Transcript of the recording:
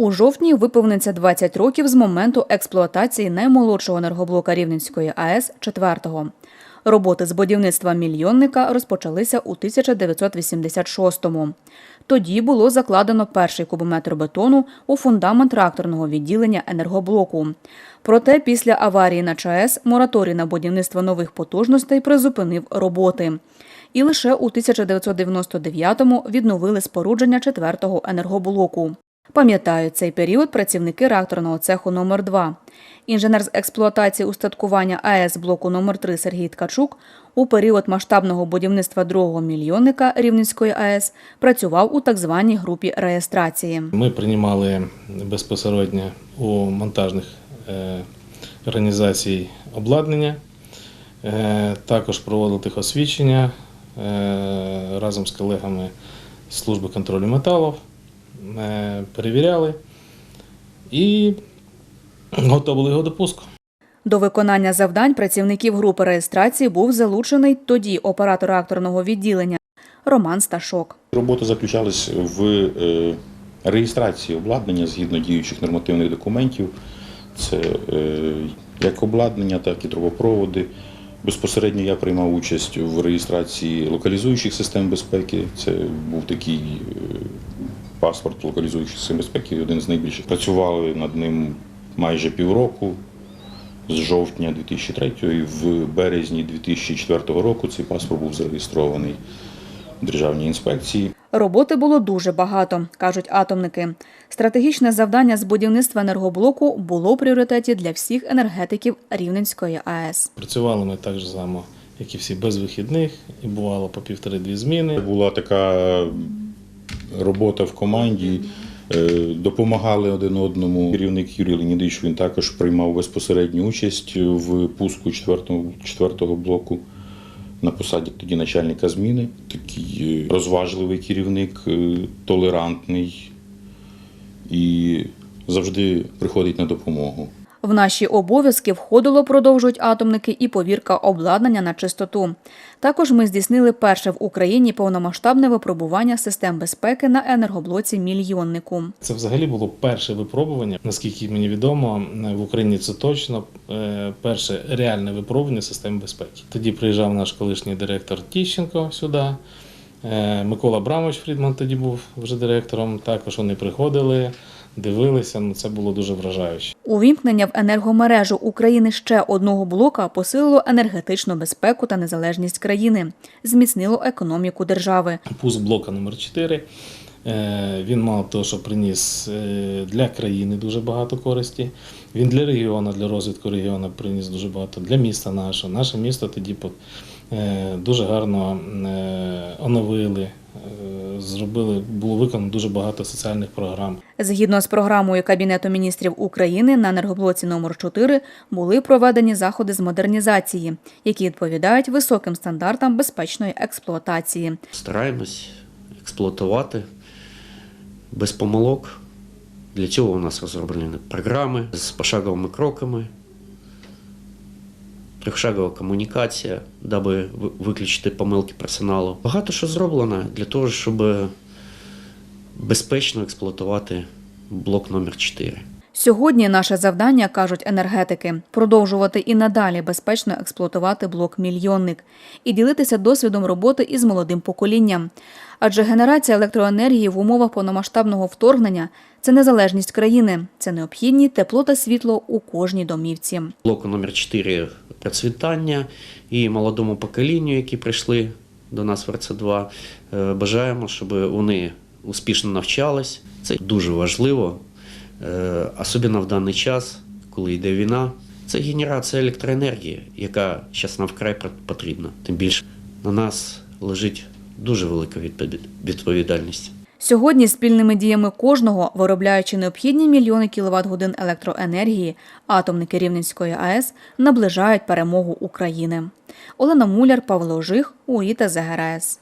У жовтні виповниться 20 років з моменту експлуатації наймолодшого енергоблока Рівненської АЕС 4-го. Роботи з будівництва мільйонника розпочалися у 1986-му. Тоді було закладено перший кубометр бетону у фундамент реакторного відділення енергоблоку. Проте після аварії на ЧАЕС мораторій на будівництво нових потужностей призупинив роботи. І лише у 1999-му відновили спорудження четвертого енергоблоку. Пам'ятають цей період працівники реакторного цеху номер 2 Інженер з експлуатації устаткування АЕС блоку номер 3 Сергій Ткачук у період масштабного будівництва другого мільйонника Рівненської АЕС працював у так званій групі реєстрації. Ми приймали безпосередньо у монтажних е, організацій обладнання, е, також проводили тихосвідчення е, разом з колегами служби контролю металів, перевіряли і готували його до пуску. До виконання завдань працівників групи реєстрації був залучений тоді оператор реакторного відділення Роман Сташок. Робота заключалась в е, реєстрації обладнання згідно діючих нормативних документів. Це е, як обладнання, так і трубопроводи. Безпосередньо я приймав участь в реєстрації локалізуючих систем безпеки. Це був такий е, паспорт локалізуючих систем безпеки, один з найбільших. Працювали над ним майже півроку. З жовтня 2003 і в березні 2004 року цей паспорт був зареєстрований в Державній інспекції. Роботи було дуже багато, кажуть атомники. Стратегічне завдання з будівництва енергоблоку було в пріоритеті для всіх енергетиків Рівненської АЕС. Працювали ми так само, як і всі, без вихідних, і бувало по півтори-дві зміни. Була така робота в команді, е, допомагали один одному. Керівник Юрій Леонідович він також приймав безпосередню участь в пуску четвертого, четвертого блоку. На посаді тоді начальника зміни, такий е, розважливий керівник, е, толерантний і завжди приходить на допомогу. В наші обов'язки входило, продовжують атомники, і повірка обладнання на чистоту. Також ми здійснили перше в Україні повномасштабне випробування систем безпеки на енергоблоці мільйоннику. Це взагалі було перше випробування, наскільки мені відомо, в Україні це точно е, перше реальне випробування системи безпеки. Тоді приїжджав наш колишній директор Тіщенко сюди. е, Микола Брамович Фрідман тоді був вже директором. Також вони приходили, дивилися. Ну це було дуже вражаюче. Увімкнення в енергомережу України ще одного блока посилило енергетичну безпеку та незалежність країни, зміцнило економіку держави. Пуск блока номер 4 Е, Він мало того, що приніс е, для країни дуже багато користі. Він для регіону, для розвитку регіону приніс дуже багато для міста нашого. Наше місто тоді по- е, дуже гарно е, оновили, е, зробили, було виконано дуже багато соціальних програм. Згідно з програмою Кабінету міністрів України на енергоблоці номер 4 були проведені заходи з модернізації, які відповідають високим стандартам безпечної експлуатації. Стараємось експлуатувати без помилок. Для цього у нас розроблені програми з пошаговими кроками, трьохшагова комунікація, даби виключити помилки персоналу. Багато що зроблено для того, щоб безпечно експлуатувати блок номер 4. Сьогодні наше завдання, кажуть енергетики, продовжувати і надалі безпечно експлуатувати блок мільйонник і ділитися досвідом роботи із молодим поколінням. Адже генерація електроенергії в умовах повномасштабного вторгнення це незалежність країни, це необхідні тепло та світло у кожній домівці. блоку номер 4 процвітання і молодому поколінню, які прийшли до нас в РЦ2. Е, Бажаємо, щоб вони успішно навчались. Це дуже важливо, особливо в даний час, коли йде війна. Це генерація електроенергії, яка зараз нам вкрай пот- потрібна. Тим більше на нас лежить дуже велика відповід- відповідальність. Сьогодні спільними діями кожного, виробляючи необхідні мільйони кіловат годин електроенергії, атомники Рівненської АЕС наближають перемогу України. Олена Муляр, Павло Жих, УІТА ЗГРС.